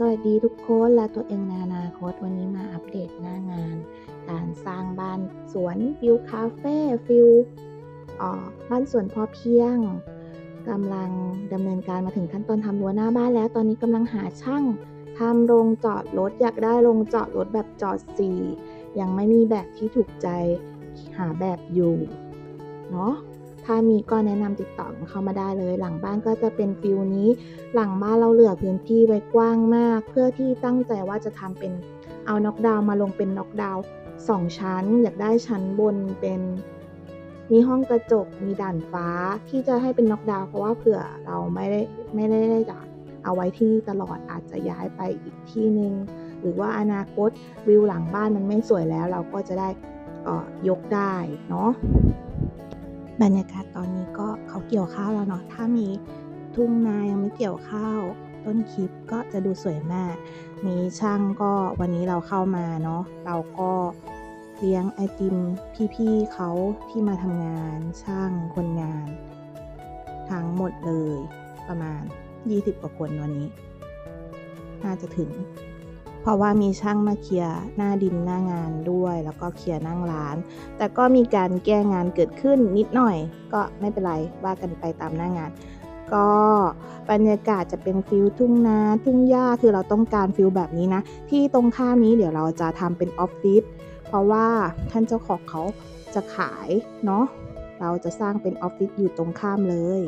สวัสดีทุกคนและตัวเองในอนาคตวันนี้มาอัปเดตหน้างาน การสร้างบ้านสวนฟิวคาเฟ่ฟิวบ้านสวนพอเพียงกำลังดำเนินการมาถึงขั้นตอนทำรั้วหน้าบ้านแล้ว ตอนนี้กำลังหาช่างทำโรงจอดรถอยากได้โรงจอดรถแบบจอดสี่ยังไม่มีแบบที่ถูกใจหาแบบอยู่เนาะ ถ้ามีก็แนะนำติดต่อเข้ามาได้เลย หลังบ้านก็จะเป็นฟิลนี้ หลังบ้านเราเหลือพื้นที่ไว้กว้างมาก เพื่อที่ตั้งใจว่าจะทำเป็นเอาน็อกดาวน์มาลงเป็นน็อกดาวน์สองชั้น อยากได้ชั้นบนเป็นมีห้องกระจกมีด่านฟ้าที่จะให้เป็นน็อกดาวน์เพราะว่าเผื่อเราไม่ได้ไม่ได้ได้จะเอาไว้ที่นี่ตลอดอาจจะย้ายไปอีกที่หนึ่งหรือว่าอนาคตวิวหลังบ้านมันไม่สวยแล้ว เราก็จะได้เอ่อยกได้เนาะ บรรยากาศตอนนี้ก็เขาเกี่ยวข้าวแล้วเนาะถ้ามีทุ่งนายังไม่เกี่ยวข้าว ต้นคลิปก็จะดูสวยมากมีช่างก็วันนี้เราเข้ามาเนาะเราก็เลี้ยงไอติมพี่ๆเขาที่มาทำงานช่างคนงาน ทั้งหมดเลยประมาณ 20กว่าคนวันนี้ น่าจะถึง เพราะว่ามีช่างมาเคลียร์หน้าดินหน้างานด้วย แล้วก็เคลียร์นั่งร้าน แต่ก็มีการแก้งานเกิดขึ้นนิดหน่อย ก็ไม่เป็นไรว่ากันไปตามหน้างาน ก็บรรยากาศจะเป็นฟิลทุ่งนาทุ่งหญ้าคือเราต้องการฟิลแบบนี้นะ ที่ตรงข้ามนี้เดี๋ยวเราจะทำเป็นออฟฟิศเพราะว่าท่านเจ้าของเขาจะขายเนาะเราจะสร้างเป็นออฟฟิศอยู่ตรงข้ามเลย